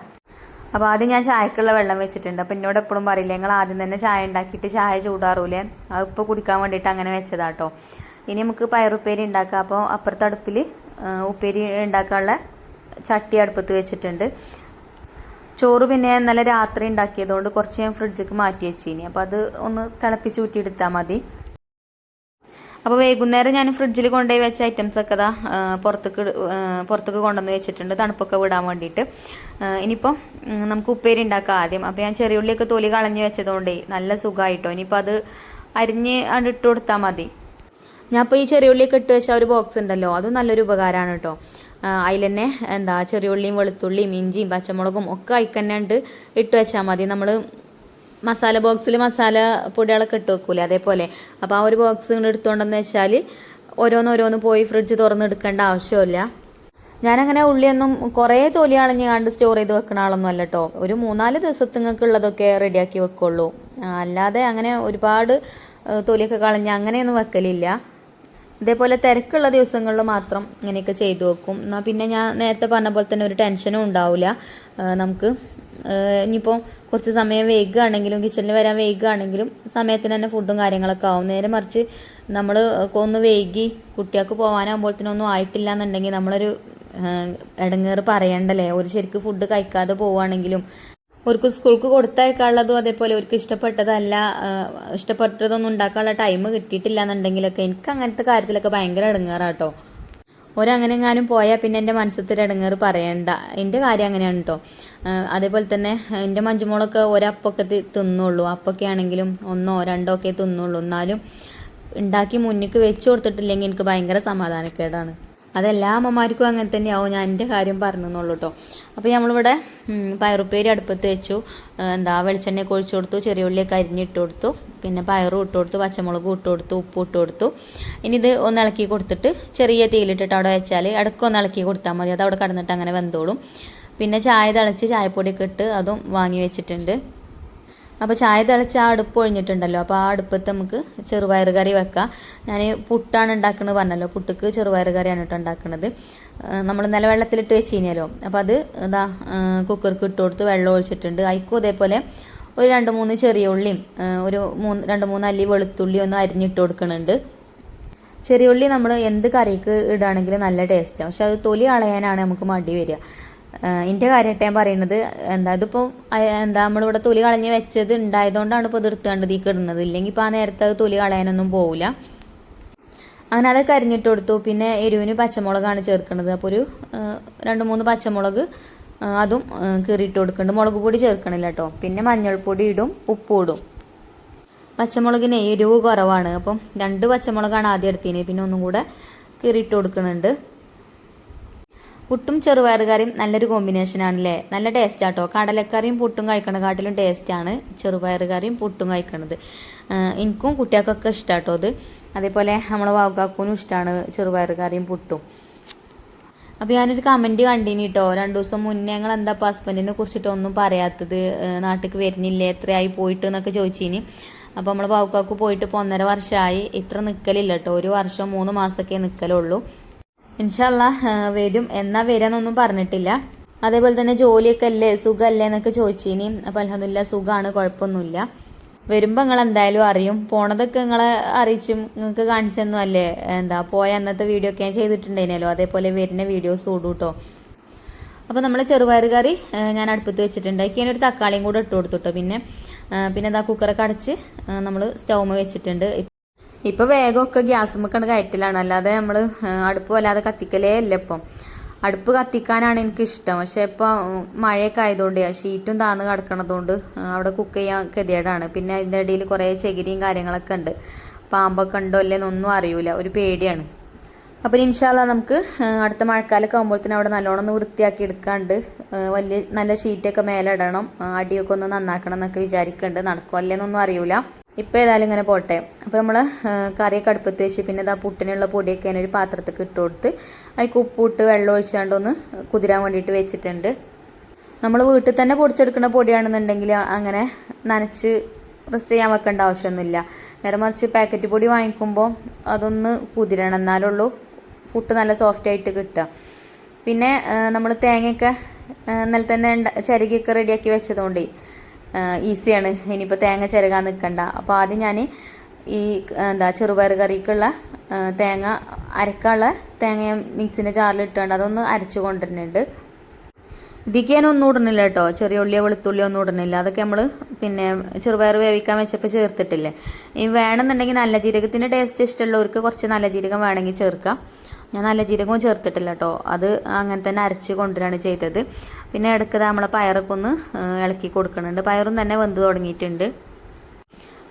[SPEAKER 1] അപ്പോൾ ആദ്യം ഞാൻ ചായക്കുള്ള വെള്ളം വെച്ചിട്ടുണ്ട്. അപ്പോൾ എന്നോട് എപ്പോഴും പറയില്ല ഞങ്ങൾ ആദ്യം തന്നെ ചായ ഉണ്ടാക്കിയിട്ട് ചായ ചൂടാറൂലേ? അത് ഇപ്പോൾ കുടിക്കാൻ വേണ്ടിയിട്ട് അങ്ങനെ വെച്ചതാട്ടോ ഇനി നമുക്ക് പയറുപ്പേരി ഉണ്ടാക്കാം. അപ്പോൾ അപ്പുറത്തെ അടുപ്പിൽ ഉപ്പേരി ഉണ്ടാക്കാനുള്ള ചട്ടി അടുപ്പത്ത് വെച്ചിട്ടുണ്ട്. ചോറ് പിന്നെ ഇന്നലെ രാത്രി ഉണ്ടാക്കിയതുകൊണ്ട് കുറച്ച് ഞാൻ ഫ്രിഡ്ജിക്ക് മാറ്റി വെച്ചിനി. അപ്പോൾ അത് ഒന്ന് തിളപ്പിച്ച് ഊറ്റിയെടുത്താൽ മതി. അപ്പോൾ വൈകുന്നേരം ഞാൻ ഫ്രിഡ്ജിൽ കൊണ്ടുപോയി വെച്ച ഐറ്റംസ് ഒക്കെ ഇതാ പുറത്തേക്ക് പുറത്തേക്ക് കൊണ്ടുവന്ന് വെച്ചിട്ടുണ്ട്. തണുപ്പൊക്കെ വിടാൻ വേണ്ടിയിട്ട്. ഇനിയിപ്പം നമുക്ക് ഉപ്പേരി ഉണ്ടാക്കാം ആദ്യം. അപ്പോൾ ഞാൻ ചെറിയ ഉള്ളിയൊക്കെ തൊലി കളഞ്ഞ് വെച്ചതുകൊണ്ടേ നല്ല സുഖമായിട്ടോ ഇനിയിപ്പോൾ അത് അരിഞ്ഞ് ഇട്ട് കൊടുത്താൽ മതി. ഞാൻ ഇപ്പോൾ ഈ ചെറിയ ചെറിയുള്ളിയൊക്കെ ഇട്ട് വെച്ച ഒരു ബോക്സ് ഉണ്ടല്ലോ അത് നല്ലൊരു ഉപകാരമാണ് കേട്ടോ. അതിൽ തന്നെ എന്താ ചെറിയുള്ളിയും വെളുത്തുള്ളിയും ഇഞ്ചിയും പച്ചമുളകും ഒക്കെ അതിൽ തന്നെ ഉണ്ട് ഇട്ട് വെച്ചാൽ മതി. നമ്മൾ മസാല ബോക്സിൽ മസാല പൊടികളൊക്കെ ഇട്ട് വെക്കൂലേ അതേപോലെ. അപ്പോൾ ആ ഒരു ബോക്സ് നിങ്ങൾ എടുത്തുകൊണ്ടെന്ന് വെച്ചാൽ ഓരോന്നോരോന്ന് പോയി ഫ്രിഡ്ജ് തുറന്നെടുക്കേണ്ട ആവശ്യമില്ല ഞാനങ്ങനെ ഉള്ളിയൊന്നും കുറേ തൊലി കളഞ്ഞ് കണ്ട് സ്റ്റോർ ചെയ്ത് വെക്കുന്ന ആളൊന്നും അല്ല കേട്ടോ ഒരു മൂന്നാൽ ദിവസത്തിങ്ങൾക്ക് ഉള്ളതൊക്കെ റെഡിയാക്കി വെക്കുള്ളൂ. അല്ലാതെ അങ്ങനെ ഒരുപാട് തൊലിയൊക്കെ കളഞ്ഞ് അങ്ങനെയൊന്നും വെക്കലില്ല. ഇതേപോലെ തിരക്കുള്ള ദിവസങ്ങളിൽ മാത്രം ഇങ്ങനെയൊക്കെ ചെയ്തു വെക്കും. എന്നാൽ പിന്നെ ഞാൻ നേരത്തെ പറഞ്ഞ പോലെ തന്നെ ഒരു ടെൻഷനും ഉണ്ടാവില്ല നമുക്ക് ഇനിയിപ്പോൾ കുറച്ച് സമയം വൈകുകയാണെങ്കിലും കിച്ചണിൽ വരാൻ വൈകുകയാണെങ്കിലും സമയത്തിന് തന്നെ ഫുഡും കാര്യങ്ങളൊക്കെ ആവും. നേരെ മറിച്ച് നമ്മൾ ഒന്ന് വൈകി കുട്ടികൾക്ക് പോകാനാകുമ്പോഴത്തേനൊന്നും ആയിട്ടില്ല എന്നുണ്ടെങ്കിൽ നമ്മളൊരു ഇടങ്ങേറ് പറയണ്ടല്ലേ? ഒരു ശരിക്കും ഫുഡ് കഴിക്കാതെ പോവുകയാണെങ്കിലും അവർക്ക് സ്കൂൾക്ക് കൊടുത്തയക്കാനുള്ളതും അതേപോലെ അവർക്ക് ഇഷ്ടപ്പെട്ടതല്ല ഇഷ്ടപ്പെട്ടതൊന്നും ഉണ്ടാക്കാനുള്ള ടൈം കിട്ടിയിട്ടില്ല എന്നുണ്ടെങ്കിലൊക്കെ എനിക്ക് അങ്ങനത്തെ കാര്യത്തിലൊക്കെ ഭയങ്കര ഇടങ്ങേറാട്ടോ ഒരങ്ങനെ എങ്ങാനും പോയാൽ പിന്നെ എന്റെ മനസ്സത്തിൽ ഇടങ്ങേറ് പറയണ്ട. എന്റെ കാര്യം അങ്ങനെയാണ് കേട്ടോ അതേപോലെ തന്നെ എന്റെ മഞ്ചുമോളൊക്കെ ഒരപ്പൊക്കെ തിന്നുള്ളൂ. അപ്പൊക്കെ ആണെങ്കിലും ഒന്നോ രണ്ടോ ഒക്കെ തിന്നുള്ളൂ. എന്നാലും ഉണ്ടാക്കി മുന്നിക്ക് വെച്ച് കൊടുത്തിട്ടില്ലെങ്കിൽ എനിക്ക് ഭയങ്കര സമാധാനക്കേടാണ്. അതെല്ലാ അമ്മമാർക്കും അങ്ങനെ തന്നെയാവും. ഞാൻ എന്റെ കാര്യം പറഞ്ഞെന്നുള്ളൂ കേട്ടോ അപ്പോൾ നമ്മളിവിടെ പയറുപ്പേരി അടുപ്പത്ത് വെച്ചു. എന്താ വെളിച്ചെണ്ണയൊക്കെ ഒഴിച്ചു കൊടുത്തു. ചെറിയ ഉള്ളിയൊക്കെ അരിഞ്ഞിട്ട് കൊടുത്തു. പിന്നെ പയറും ഇട്ട് കൊടുത്തു. പച്ചമുളകും ഇട്ട് കൊടുത്തു. ഉപ്പും ഇട്ട് കൊടുത്തു. ഇനി ഇത് ഒന്ന് ഇളക്കി കൊടുത്തിട്ട് ചെറിയ തീയിലിട്ടിട്ട് അവിടെ വെച്ചാൽ ഇടയ്ക്ക് ഒന്ന് ഇളക്കി കൊടുത്താൽ മതി. അത് അവിടെ കടന്നിട്ട് അങ്ങനെ വെന്തോളും. പിന്നെ ചായ തിളച്ച് ചായപ്പൊടിയൊക്കെ ഇട്ട് അതും വാങ്ങി വെച്ചിട്ടുണ്ട്. അപ്പോൾ ചായ തിളച്ച് ആ അടുപ്പ് ഒഴിഞ്ഞിട്ടുണ്ടല്ലോ. അപ്പോൾ ആ അടുപ്പത്ത് നമുക്ക് ചെറുപയർ കറി വെക്കാം. ഞാൻ പുട്ടാണ് ഉണ്ടാക്കുന്നത് പറഞ്ഞല്ലോ. പുട്ടുക്ക് ചെറുപയർ കറിയാണ് കേട്ടോ ഉണ്ടാക്കുന്നത് നമ്മൾ ഇന്നലെ വെള്ളത്തിലിട്ട് കഴിഞ്ഞാലോ അപ്പോൾ അത് ഇതാ കുക്കർക്ക് ഇട്ട് കൊടുത്ത് വെള്ളം ഒഴിച്ചിട്ടുണ്ട്. അതിക്കും അതേപോലെ ഒരു രണ്ട് മൂന്ന് ചെറിയ ഉള്ളിയും ഒരു മൂന്ന് രണ്ട് മൂന്ന് അല്ലി വെളുത്തുള്ളി ഒന്ന് അരിഞ്ഞിട്ട് കൊടുക്കുന്നുണ്ട് ചെറിയ ഉള്ളി നമ്മൾ എന്ത് കറിക്ക് ഇടുകയാണെങ്കിലും നല്ല ടേസ്റ്റാണ് പക്ഷെ അത് തൊലി കളയാനാണ് നമുക്ക് മടി വരിക. എന്റെ കാര്യമായിട്ട് ഞാൻ പറയുന്നത് എന്താ ഇതിപ്പോൾ എന്താ നമ്മളിവിടെ തൊലി കളഞ്ഞ് വെച്ചത് ഉണ്ടായതുകൊണ്ടാണ് ഇപ്പോൾ ഇത് എടുത്തുകൊണ്ട് കിടുന്നത്. ഇല്ലെങ്കിൽ ഇപ്പോൾ ആ നേരത്തെ അത് തൊലി കളയാനൊന്നും പോവില്ല അങ്ങനെ അതൊക്കെ അരിഞ്ഞിട്ട് കൊടുത്തു. പിന്നെ എരിവിന് പച്ചമുളകാണ് ചേർക്കുന്നത് അപ്പോൾ ഒരു രണ്ട് മൂന്ന് പച്ചമുളക് അതും കീറിയിട്ട് കൊടുക്കുന്നുണ്ട് മുളക് പൊടി ചേർക്കണില്ല കേട്ടോ പിന്നെ മഞ്ഞൾപ്പൊടി ഇടും ഉപ്പും ഇടും. പച്ചമുളകിന് എരിവ് കുറവാണ്. അപ്പം രണ്ട് പച്ചമുളകാണ് ആദ്യം എടുത്തതിന് പിന്നെ ഒന്നും കൂടെ കീറിയിട്ട് കൊടുക്കുന്നുണ്ട് പുട്ടും ചെറുപയർ കറിയും നല്ലൊരു കോമ്പിനേഷനാണല്ലേ നല്ല ടേസ്റ്റ് ആട്ടോ. കടലക്കറിയും പുട്ടും കഴിക്കണ കാട്ടിലും ടേസ്റ്റാണ് ചെറുപയർ കറിയും പുട്ടും കഴിക്കണത്. എനിക്കും കുട്ടികൾക്കൊക്കെ ഇഷ്ടാട്ടോ അത്. അതേപോലെ നമ്മളെ വാവുകാക്കൂനും ഇഷ്ടമാണ് ചെറുപയർ കറിയും പുട്ടും. അപ്പോൾ ഞാനൊരു കമന്റ് കണ്ടിന് കേട്ടോ രണ്ട് ദിവസം മുന്നേ ഞങ്ങൾ എന്താ ഹസ്ബൻഡിനെ കുറിച്ചിട്ട് ഒന്നും പറയാത്തത് നാട്ടിലേക്ക് വരുന്നില്ലേ എത്രയായി പോയിട്ട് എന്നൊക്കെ ചോദിച്ചിനി. അപ്പോൾ നമ്മൾ പാവക്കാക്ക് പോയിട്ട് ഇപ്പോൾ ഒന്നര വർഷമായി ഇത്ര നിൽക്കലില്ല കേട്ടോ ഒരു വർഷം മൂന്ന് മാസമൊക്കെ നിൽക്കലുള്ളൂ ഇൻഷല്ല വരും. എന്നാ വരാന്നൊന്നും പറഞ്ഞിട്ടില്ല. അതേപോലെ തന്നെ ജോലിയൊക്കെ അല്ലേ സുഖമല്ലേ എന്നൊക്കെ ചോദിച്ചിനി. അപ്പോൾ അലഹമില്ല സുഖമാണ് കുഴപ്പമൊന്നുമില്ല. വരുമ്പോൾ നിങ്ങൾ എന്തായാലും അറിയും. പോണതൊക്കെ നിങ്ങളെ അറിയിച്ചും. നിങ്ങൾക്ക് കാണിച്ചൊന്നും അല്ലേ? എന്താ പോയ അന്നത്തെ വീഡിയോ ഒക്കെ ഞാൻ ചെയ്തിട്ടുണ്ടായിരുന്നല്ലോ. അതേപോലെ വരുന്ന വീഡിയോസ് ഓടും കേട്ടോ അപ്പോൾ നമ്മൾ ചെറുപയർ കറി ഞാൻ അടുപ്പത്ത് വെച്ചിട്ടുണ്ട്. അതിന് ഒരു തക്കാളിയും കൂടെ ഇട്ട് കൊടുത്തു കേട്ടോ പിന്നെ പിന്നെ ഇതാ കുക്കറൊക്കെ അടച്ച് നമ്മൾ സ്റ്റൗമ് വെച്ചിട്ടുണ്ട്. ഇപ്പോൾ വേഗമൊക്കെ ഗ്യാസ് മക്കാണ് കയറ്റലാണ്. അല്ലാതെ നമ്മൾ അടുപ്പ് വല്ലാതെ കത്തിക്കലേ ഇല്ല ഇപ്പം. അടുപ്പ് കത്തിക്കാനാണ് എനിക്ക് ഇഷ്ടം പക്ഷെ ഇപ്പോൾ മഴയൊക്കെ ആയതുകൊണ്ട് ഷീറ്റും താന്ന് കിടക്കണതുകൊണ്ട് അവിടെ കുക്ക് ചെയ്യാൻ ഗതികേടാണ്. പിന്നെ അതിന്റെ ഇടയിൽ കുറേ ചകിരിയും കാര്യങ്ങളൊക്കെ ഉണ്ട്. പാമ്പൊക്കെ ഉണ്ടോ അല്ലേന്നൊന്നും അറിയൂല. ഒരു പേടിയാണ്. അപ്പോൾ ഇൻഷാല്ല നമുക്ക് അടുത്ത മഴക്കാലമൊക്കെ ആകുമ്പോഴത്തേനും അവിടെ നല്ലോണം ഒന്ന് വൃത്തിയാക്കി എടുക്കാണ്ട് വലിയ നല്ല ഷീറ്റൊക്കെ മേലെ ഇടണം അടിയൊക്കെ ഒന്ന് നന്നാക്കണം എന്നൊക്കെ വിചാരിക്കുന്നുണ്ട് നടക്കുമോ എന്നൊന്നും അറിയൂല. ഇപ്പോൾ ഏതായാലും ഇങ്ങനെ പോട്ടെ. അപ്പോൾ നമ്മൾ കറിയൊക്കെ അടുപ്പത്ത് വെച്ച് പിന്നെ ഇതാ പുട്ടിനുള്ള പൊടിയൊക്കെ ഒരു പാത്രത്തേക്ക് ഇട്ട് കൊടുത്ത് അതിൽ ഉപ്പിട്ട് വെള്ളം ഒഴിച്ചാണ്ട് ഒന്ന് കുതിരാൻ വേണ്ടിയിട്ട് വെച്ചിട്ടുണ്ട്. നമ്മൾ വീട്ടിൽ തന്നെ പൊടിച്ചെടുക്കുന്ന പൊടിയാണെന്നുണ്ടെങ്കിൽ അങ്ങനെ നനച്ച് റെസ്റ്റ് ചെയ്യാൻ വെക്കേണ്ട ആവശ്യമൊന്നുമില്ല. നേരെ മറിച്ച് പാക്കറ്റ് പൊടി വാങ്ങിക്കുമ്പോൾ അതൊന്ന് കുതിരണം എന്നാലുള്ളൂ പുട്ട് നല്ല സോഫ്റ്റ് ആയിട്ട് കിട്ടുക. പിന്നെ നമ്മൾ തേങ്ങയൊക്കെ ഇന്നലെ തന്നെ ചിരകിയൊക്കെ റെഡിയാക്കി വെച്ചതുകൊണ്ടേ ഈസിയാണ്. ഇനിയിപ്പോൾ തേങ്ങ ചിരകാൻ നിൽക്കണ്ട അപ്പോൾ ആദ്യം ഞാൻ ഈ എന്താ ചെറുപയർ കറിക്കുള്ള തേങ്ങ അരക്കാനുള്ള തേങ്ങ മിക്സിന്റെ ജാറിൽ ഇട്ടുകൊണ്ട് അതൊന്ന് അരച്ചു കൊണ്ടുവരുന്നുണ്ട്. ഇതിക്ക് ഞാൻ ഒന്നും ഇടുന്നില്ല കേട്ടോ. ചെറിയ ഉള്ളിയോ വെളുത്തുള്ളിയോ ഒന്നും ഇടുന്നില്ല. അതൊക്കെ നമ്മൾ പിന്നെ ചെറുപയർ വേവിക്കാൻ വെച്ചപ്പോൾ ചേർത്തിട്ടില്ലേ. ഈ വേണമെന്നുണ്ടെങ്കിൽ നല്ല ജീരകത്തിന്റെ ടേസ്റ്റ് ഇഷ്ടമുള്ളവർക്ക് കുറച്ച് നല്ല ജീരകം വേണമെങ്കിൽ ചേർക്കാം. ഞാൻ നല്ല ജീരകവും ചേർത്തിട്ടില്ല കേട്ടോ അത് അങ്ങനെ തന്നെ അരച്ച് കൊണ്ടുവരികയാണ് ചെയ്തത്. പിന്നെ ഇടയ്ക്ക് നമ്മളെ പയറൊക്കെ ഒന്ന് ഇളക്കി കൊടുക്കുന്നുണ്ട് പയറും തന്നെ വെന്ത് തുടങ്ങിയിട്ടുണ്ട്.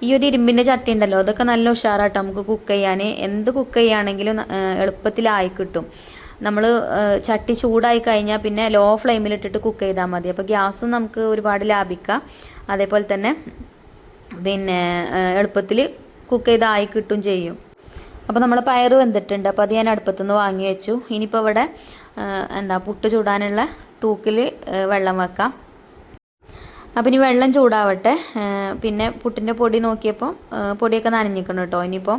[SPEAKER 1] ഈ ഒരു ഇരുമ്പിന്റെ ചട്ടി ഉണ്ടല്ലോ അതൊക്കെ നല്ല ഉഷാറാട്ടോ. നമുക്ക് കുക്ക് ചെയ്യാൻ എന്ത് കുക്ക് ചെയ്യുകയാണെങ്കിലും എളുപ്പത്തിലായി കിട്ടും. നമ്മൾ ചട്ടി ചൂടായി കഴിഞ്ഞാൽ പിന്നെ ലോ ഫ്ലെയിമിൽ ഇട്ടിട്ട് കുക്ക് ചെയ്താൽ മതി. അപ്പോൾ ഗ്യാസും നമുക്ക് ഒരുപാട് ലാഭിക്കാം. അതേപോലെ തന്നെ പിന്നെ എളുപ്പത്തിൽ കുക്ക് ചെയ്തായി കിട്ടും ചെയ്യും. അപ്പോൾ നമ്മൾ പയർ വെന്തിട്ടുണ്ട്. അപ്പോൾ അത് ഞാൻ അടുപ്പത്തുനിന്ന് വാങ്ങി വെച്ചു. ഇനിയിപ്പോൾ ഇവിടെ എന്താ പുട്ട് ചൂടാനുള്ള തൂക്കിൽ വെള്ളം വെക്കാം. അപ്പം ഇനി വെള്ളം ചൂടാവട്ടെ. പിന്നെ പുട്ടിന്റെ പൊടി നോക്കിയപ്പോൾ പൊടിയൊക്കെ നനഞ്ഞിക്കണം കേട്ടോ ഇനിയിപ്പോൾ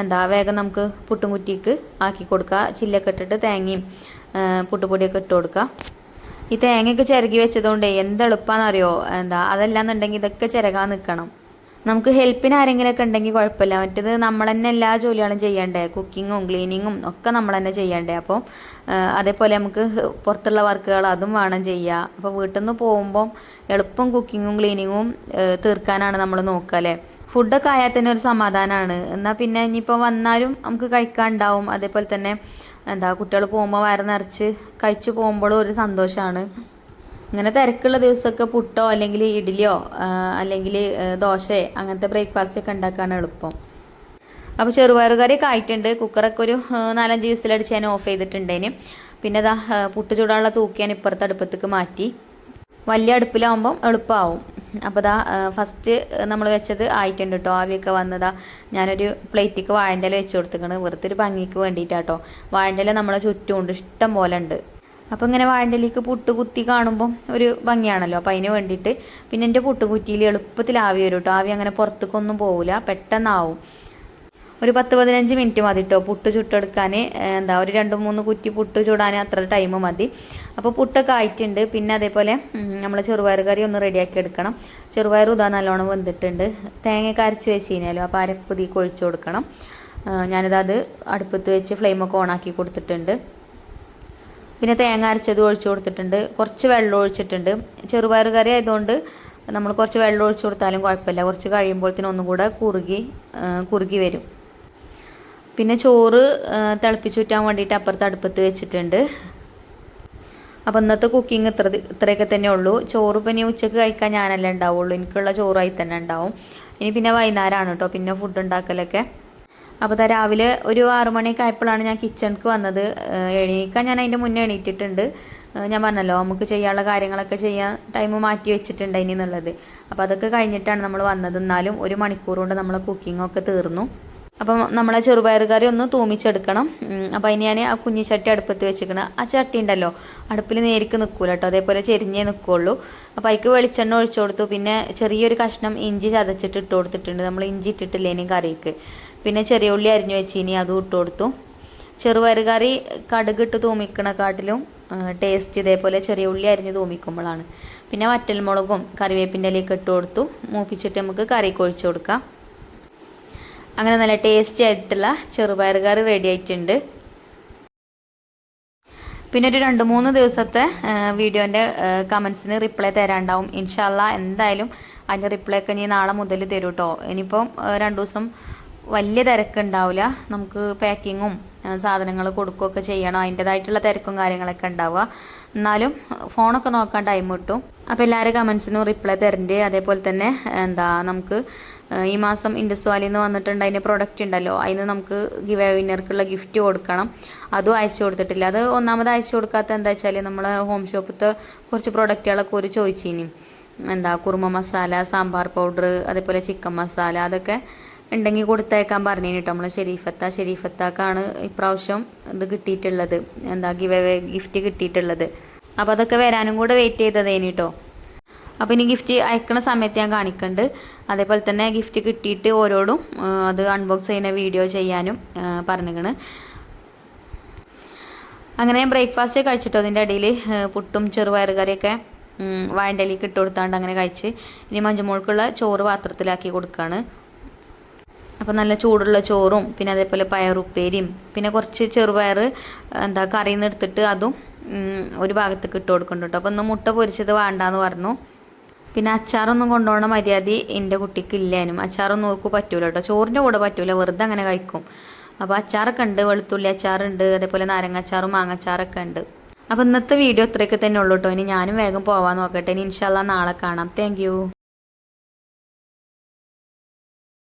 [SPEAKER 1] എന്താ വേഗം നമുക്ക് പുട്ടും കുറ്റിക്ക് ആക്കി കൊടുക്കുക ചില്ലൊക്കെ ഇട്ടിട്ട് തേങ്ങയും പുട്ടുപൊടിയൊക്കെ ഇട്ട് കൊടുക്കുക ഈ തേങ്ങയൊക്കെ ചിരകി വെച്ചതുകൊണ്ട് എന്ത് എളുപ്പമാണെന്നറിയോ എന്താ അതല്ലാന്നുണ്ടെങ്കിൽ ഇതൊക്കെ ചിരകാൻ നിൽക്കണം നമുക്ക് ഹെൽപ്പിന് ആരെങ്കിലുമൊക്കെ ഉണ്ടെങ്കിൽ കുഴപ്പമില്ല. മറ്റേത് നമ്മൾ തന്നെ എല്ലാ ജോലികളും ചെയ്യണ്ടേ? കുക്കിങ്ങും ക്ലീനിങ്ങും ഒക്കെ നമ്മൾ തന്നെ ചെയ്യണ്ടേ അപ്പോൾ അതേപോലെ നമുക്ക് പുറത്തുള്ള വർക്കുകൾ അതും വേണം ചെയ്യുക. അപ്പോൾ വീട്ടിൽ നിന്ന് പോകുമ്പം എളുപ്പം കുക്കിങ്ങും ക്ലീനിങ്ങും തീർക്കാനാണ് നമ്മൾ നോക്കുക അല്ലേ? ഫുഡൊക്കെ ആയാൽ തന്നെ ഒരു സമാധാനമാണ് എന്നാൽ പിന്നെ ഇനിയിപ്പോൾ വന്നാലും നമുക്ക് കഴിക്കാനുണ്ടാവും അതേപോലെ തന്നെ എന്താ കുട്ടികൾ പോകുമ്പോൾ വയറ് നിറച്ച് കഴിച്ചു പോകുമ്പോഴും ഒരു സന്തോഷമാണ്. ഇങ്ങനെ തിരക്കുള്ള ദിവസമൊക്കെ പുട്ടോ അല്ലെങ്കിൽ ഇഡ്ഡലിയോ അല്ലെങ്കിൽ ദോശയോ അങ്ങനത്തെ ബ്രേക്ക്ഫാസ്റ്റ് ഒക്കെ ഉണ്ടാക്കാനാണ് എളുപ്പം. അപ്പോൾ ചെറുപയർ കറിയൊക്കെ ആയിട്ടുണ്ട്. കുക്കറൊക്കെ ഒരു നാലഞ്ച് വിസിലടിച്ച് ഞാൻ ഓഫ് ചെയ്തിട്ടുണ്ടേന്. പിന്നെ അതാ പുട്ട് ചൂടാനുള്ള തൂക്കി ഞാൻ ഇപ്പുറത്തെ അടുപ്പത്തേക്ക് മാറ്റി. വലിയ അടുപ്പിലാവുമ്പം എളുപ്പമാവും അപ്പോൾ ദാ ഫസ്റ്റ് നമ്മൾ വെച്ചത് ആയിട്ടുണ്ട് കേട്ടോ ആവിയൊക്കെ വന്നതാ ഞാനൊരു പ്ലേറ്റിക്ക് വാഴന്റെ ഇല വെച്ച് കൊടുത്തേക്കണ് വെറുതെ ഒരു ഭംഗിക്ക് വേണ്ടിയിട്ടാട്ടോ. വാഴന്റെ ഇല നമ്മളെ ചുറ്റുമുണ്ട്. ഇഷ്ടം പോലെ ഉണ്ട്. അപ്പോൾ ഇങ്ങനെ വാഴന്റെലേക്ക് പുട്ട് കുത്തി കാണുമ്പോൾ ഒരു ഭംഗിയാണല്ലോ. അപ്പോൾ അതിന് വേണ്ടിയിട്ട് പിന്നെ എന്റെ പുട്ട് കുറ്റിയിൽ എളുപ്പത്തിൽ ആവി വരും കേട്ടോ ആവി അങ്ങനെ പുറത്തേക്കൊന്നും പോവില്ല പെട്ടെന്നാവും. ഒരു പത്ത് പതിനഞ്ച് മിനിറ്റ് മതി കേട്ടോ പുട്ട് ചുട്ടെടുക്കാൻ എന്താ ഒരു രണ്ട് മൂന്ന് കുറ്റി പുട്ട് ചുടാൻ അത്ര ടൈം മതി. അപ്പോൾ പുട്ടൊക്കെ ആയിട്ടുണ്ട്. പിന്നെ അതേപോലെ നമ്മൾ ചെറുപയർ കറി ഒന്ന് റെഡിയാക്കി എടുക്കണം. ചെറുപയർ ഉദാ നല്ലോണം വെന്തിട്ടുണ്ട്. തേങ്ങയൊക്കെ അരച്ച് വെച്ച് കഴിഞ്ഞാലോ അപ്പോൾ അരപ്പുതി കൊഴിച്ചു കൊടുക്കണം. ഞാനിത് അടുപ്പത്ത് വെച്ച് ഫ്ലെയിമൊക്കെ ഓണാക്കി കൊടുത്തിട്ടുണ്ട്. പിന്നെ തേങ്ങ അരച്ചത് ഒഴിച്ചു കൊടുത്തിട്ടുണ്ട്. കുറച്ച് വെള്ളം ഒഴിച്ചിട്ടുണ്ട്. ചെറുപയർ കറി ആയതുകൊണ്ട് നമ്മൾ കുറച്ച് വെള്ളം ഒഴിച്ചു കൊടുത്താലും കുഴപ്പമില്ല. കുറച്ച് കഴിയുമ്പോഴത്തേനും ഒന്നും കൂടെ കുറുകി കുറുകി വരും. പിന്നെ ചോറ് തിളപ്പിച്ചുറ്റാൻ വേണ്ടിയിട്ട് അപ്പുറത്ത് അടുപ്പത്ത് വെച്ചിട്ടുണ്ട്. അപ്പോൾ ഇന്നത്തെ കുക്കിംഗ് ഇത്ര ഇത്രയൊക്കെ തന്നെ ഉള്ളൂ. ചോറ് ഇപ്പം ഇനി ഉച്ചയ്ക്ക് കഴിക്കാൻ ഞാനല്ലേ ഉണ്ടാവുള്ളൂ. എനിക്കുള്ള ചോറായി തന്നെ ഉണ്ടാവും. ഇനി പിന്നെ വൈകുന്നേരമാണ് കേട്ടോ പിന്നെ ഫുഡ് ഉണ്ടാക്കലൊക്കെ. അപ്പോൾ ഇതാ രാവിലെ ഒരു ആറുമണിയൊക്കെ ആയപ്പോഴാണ് ഞാൻ കിച്ചണിക്ക് വന്നത്. എണീക്കാൻ ഞാൻ അതിന്റെ മുന്നേ എണീറ്റിട്ടുണ്ട്. ഞാൻ പറഞ്ഞല്ലോ നമുക്ക് ചെയ്യാനുള്ള കാര്യങ്ങളൊക്കെ ചെയ്യാൻ ടൈം മാറ്റി വെച്ചിട്ടുണ്ട് ഇനി എന്നുള്ളത്. അപ്പോൾ അതൊക്കെ കഴിഞ്ഞിട്ടാണ് നമ്മൾ വന്നത്. എന്നാലും ഒരു മണിക്കൂർ കൊണ്ട് നമ്മളെ കുക്കിങ്ങൊക്കെ തീർന്നു. അപ്പം നമ്മളെ ചെറുപയർ കറി ഒന്ന് തൂമിച്ചെടുക്കണം. അപ്പം അതിന് ഞാൻ ആ കുഞ്ഞി ചട്ടി അടുപ്പത്ത് വെച്ചിരിക്കണം ആ ചട്ടി ഉണ്ടല്ലോ അടുപ്പിൽ നേരിക്ക് നിൽക്കൂല കേട്ടോ അതേപോലെ ചെരിഞ്ഞേ നിൽക്കുള്ളൂ അപ്പം അതിക്ക് വെളിച്ചെണ്ണ ഒഴിച്ചു കൊടുത്തു. പിന്നെ ചെറിയൊരു കഷ്ണം ഇഞ്ചി ചതച്ചിട്ട് ഇട്ട് കൊടുത്തിട്ടുണ്ട്. നമ്മൾ ഇഞ്ചി ഇട്ടിട്ടില്ലേ ഇനി കറിക്ക്? പിന്നെ ചെറിയ ഉള്ളി അരിഞ്ഞു വെച്ചിനി അതും ഇട്ട് കൊടുത്തു. ചെറുപയർ കറി കടുകിട്ട് തൂമിക്കണക്കാട്ടിലും ടേസ്റ്റ് ഇതേപോലെ ചെറിയ ഉള്ളി അരിഞ്ഞ് തൂമിക്കുമ്പോഴാണ് പിന്നെ വറ്റൽമുളകും കറിവേപ്പിന്റെ ഇലയൊക്കെ ഇട്ട് കൊടുത്തു. മൂപ്പിച്ചിട്ട് നമുക്ക് കറി കൊഴിച്ചു കൊടുക്കാം. അങ്ങനെ നല്ല ടേസ്റ്റി ആയിട്ടുള്ള ചെറുപയർ കറി റെഡി ആയിട്ടുണ്ട്. പിന്നെ ഒരു രണ്ട് മൂന്ന് ദിവസത്തെ വീഡിയോന്റെ കമൻസിന് റിപ്ലൈ തരാണ്ടാവും. ഇൻഷാല്ല എന്തായാലും അതിന്റെ റിപ്ലൈ ഒക്കെ ഇനി നാളെ മുതൽ തരും കേട്ടോ ഇനിയിപ്പം രണ്ട് ദിവസം വലിയ തിരക്കുണ്ടാവില്ല നമുക്ക് പാക്കിങ്ങും സാധനങ്ങൾ കൊടുക്കുകയൊക്കെ ചെയ്യണം. അതിന്റെതായിട്ടുള്ള തിരക്കും കാര്യങ്ങളൊക്കെ ഉണ്ടാവുക. എന്നാലും ഫോണൊക്കെ നോക്കാൻ ടൈം കിട്ടും. അപ്പോൾ എല്ലാവരും കമൻസിനും റിപ്ലൈ തരണ്ട്. അതേപോലെ തന്നെ എന്താ നമുക്ക് ഈ മാസം ഇൻഡസ് വാലിയിൽ നിന്ന് വന്നിട്ടുണ്ട് അതിന്റെ പ്രൊഡക്റ്റ് ഉണ്ടല്ലോ. അതിന് നമുക്ക് ഗിവ് വിന്നർക്കുള്ള ഗിഫ്റ്റ് കൊടുക്കണം. അതും അയച്ചു കൊടുത്തിട്ടില്ല. അത് ഒന്നാമത് അയച്ചു കൊടുക്കാത്ത എന്താ വെച്ചാൽ നമ്മളെ ഹോം ഷോപ്പിലത്തെ കുറച്ച് പ്രൊഡക്റ്റുകളൊക്കെ ഒരു ചോദിച്ചിനി. എന്താ കുറുമ മസാല സാമ്പാർ പൗഡർ അതേപോലെ ചിക്കൻ മസാല അതൊക്കെ ഉണ്ടെങ്കിൽ കൊടുത്തയക്കാൻ പറഞ്ഞു കേട്ടോ നമ്മൾ ഷെരീഫത്ത ഷെരീഫത്താക്കാണ് ഇപ്രാവശ്യം ഇത് കിട്ടിയിട്ടുള്ളത്. എന്താ ഗിവ് ഗിഫ്റ്റ് കിട്ടിയിട്ടുള്ളത്. അപ്പോൾ അതൊക്കെ വരാനും കൂടെ വെയിറ്റ് ചെയ്തതേനി കേട്ടോ അപ്പോൾ ഇനി ഗിഫ്റ്റ് അയക്കണ സമയത്ത് ഞാൻ കാണിക്കുന്നുണ്ട് അതേപോലെ തന്നെ ഗിഫ്റ്റ് കിട്ടിയിട്ട് ഓരോടും അത് അൺബോക്സ് ചെയ്യുന്ന വീഡിയോ ചെയ്യാനും പറഞ്ഞിരിക്കണ് അങ്ങനെ ബ്രേക്ക്ഫാസ്റ്റ് കഴിച്ചിട്ടോ അതിന്റെ ഇടയിൽ പുട്ടും ചെറുപയർ കറിയൊക്കെ വാഴന്റെ ഇട്ട് കൊടുത്താണ്ട് അങ്ങനെ കഴിച്ച്. ഇനി മഞ്ചുമോൾക്കുള്ള ചോറ് പാത്രത്തിലാക്കി കൊടുക്കുകയാണ് അപ്പോൾ നല്ല ചൂടുള്ള ചോറും പിന്നെ അതേപോലെ പയറുപ്പേരിയും പിന്നെ കുറച്ച് ചെറുപയർ എന്താ കറിയിൽ നിന്ന് എടുത്തിട്ട് അതും ഒരു ഭാഗത്തേക്ക് ഇട്ട് കൊടുക്കുന്നുണ്ട് കേട്ടോ അപ്പോൾ ഒന്ന് മുട്ട പൊരിച്ചത് വേണ്ടാന്ന് പറഞ്ഞു. പിന്നെ അച്ചാറൊന്നും കൊണ്ടുപോകണ മര്യാദ എന്റെ കുട്ടിക്ക് ഇല്ലേനും. അച്ചാറൊന്നും നോക്കൂ പറ്റൂല കേട്ടോ ചോറിന്റെ കൂടെ പറ്റൂല വെറുതെ അങ്ങനെ കഴിക്കും. അപ്പോൾ അച്ചാറൊക്കെ ഉണ്ട് വെളുത്തുള്ളി അച്ചാറുണ്ട് അതേപോലെ നാരങ്ങ അച്ചാറും മാങ്ങച്ചാറൊക്കെ ഉണ്ട് അപ്പോൾ ഇന്നത്തെ വീഡിയോ ഇത്രയൊക്കെ തന്നെ ഉള്ളൂ കേട്ടോ ഇനി ഞാനും വേഗം പോവാൻ നോക്കട്ടെ. ഇനി ഇൻഷാല്ല നാളെ കാണാം. താങ്ക്